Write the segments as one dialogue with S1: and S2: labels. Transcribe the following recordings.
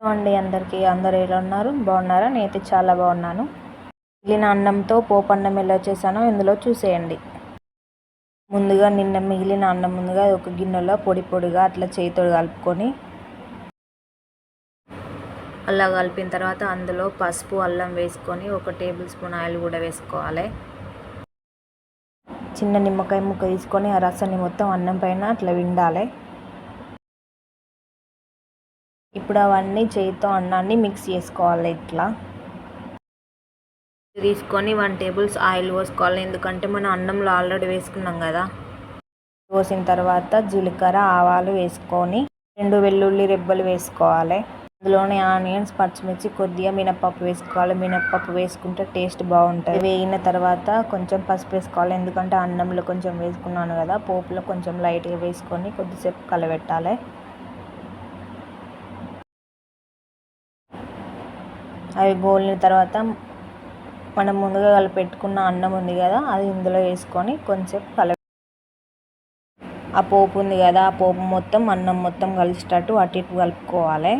S1: అండి అందరికీ అందరు ఎలా ఉన్నారు? బాగున్నారా? నేనైతే చాలా బాగున్నాను. మిగిలిన అన్నంతో పోపు అన్నం ఎలా చేశానో ఇందులో చూసేయండి. ముందుగా నిన్న మిగిలిన అన్నం ముందుగా ఒక గిన్నెలో పొడి పొడిగా అట్లా చేతితో కలుపుకొని అలా కలిపిన తర్వాత అందులో పసుపు అల్లం వేసుకొని ఒక టేబుల్ స్పూన్ ఆయిల్ కూడా వేసుకోవాలి. చిన్న నిమ్మకాయ ముక్క తీసుకొని ఆ రసాన్ని మొత్తం అన్నం పైన అట్లా విండాలి. ఇప్పుడు అవన్నీ చేతితో అన్నాన్ని మిక్స్ చేసుకోవాలి ఇట్లా. తీసుకొని వన్ టేబుల్స్ ఆయిల్ పోసుకోవాలి ఎందుకంటే మనం అన్నంలో ఆల్రెడీ వేసుకున్నాం కదా. పోసిన తర్వాత జీలకర్ర ఆవాలు వేసుకొని రెండు వెల్లుల్లి రెబ్బలు వేసుకోవాలి. అందులోనే ఆనియన్స్ పచ్చిమిర్చి కొద్దిగా మినపప్పు వేసుకోవాలి. మినపప్పు వేసుకుంటే టేస్ట్ బాగుంటుంది. వేగిన తర్వాత కొంచెం పసుపు వేసుకోవాలి ఎందుకంటే అన్నంలో కొంచెం వేసుకున్నాను కదా పోపులో కొంచెం లైట్గా వేసుకొని కొద్దిసేపు కలబెట్టాలి. అవి గోలిన తర్వాత మనం ముందుగా కలిపెట్టుకున్న అన్నం ఉంది కదా అది ఇందులో వేసుకొని కొంచెం కల ఆ పోపు ఉంది కదా ఆ పోపు మొత్తం అన్నం మొత్తం కలిసేటట్టు అటు ఇటు కలుపుకోవాలి.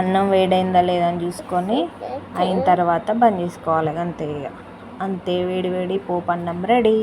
S1: అన్నం వేడైందా లేదా అని చూసుకొని అయిన తర్వాత బంద్ చేసుకోవాలి అంతే ఇక. అంతే వేడి వేడి పోపు అన్నం రెడీ.